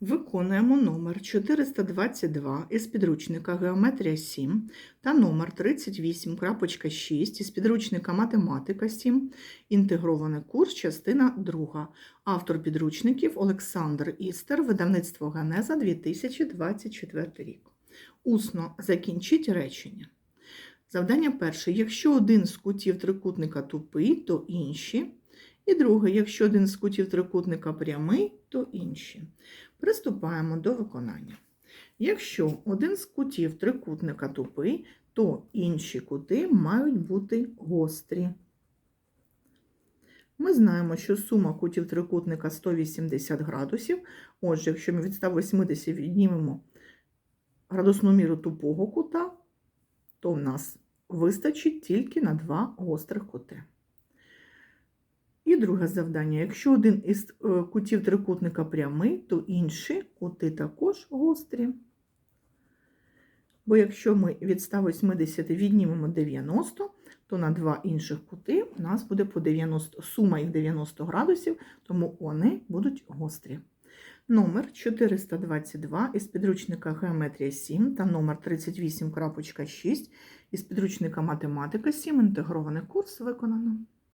Виконуємо номер 422 із підручника Геометрія 7 та номер 38.6 із підручника Математика 7. Інтегрований курс, частина 2. Автор підручників Олександр Істер, видавництво Генеза 2024 рік. Усно закінчіть речення. Завдання перше. Якщо один з кутів трикутника тупий, то інші. І друге, якщо один з кутів трикутника прямий, то інші. Приступаємо до виконання. Якщо один з кутів трикутника тупий, то інші кути мають бути гострі. Ми знаємо, що сума кутів трикутника 180 градусів. Отже, якщо ми від 180 віднімемо градусну міру тупого кута, то в нас вистачить тільки на два гострих кути. І друге завдання. Якщо один із е, кутів трикутника прямий, то інші кути також гострі. Бо якщо ми від 180 віднімемо 90, то на два інших кути у нас буде по 90, сума їх 90 градусів, тому вони будуть гострі. Номер 422 із підручника Геометрія 7 та номер 38.6 із підручника Математика 7. Інтегрований курс виконано.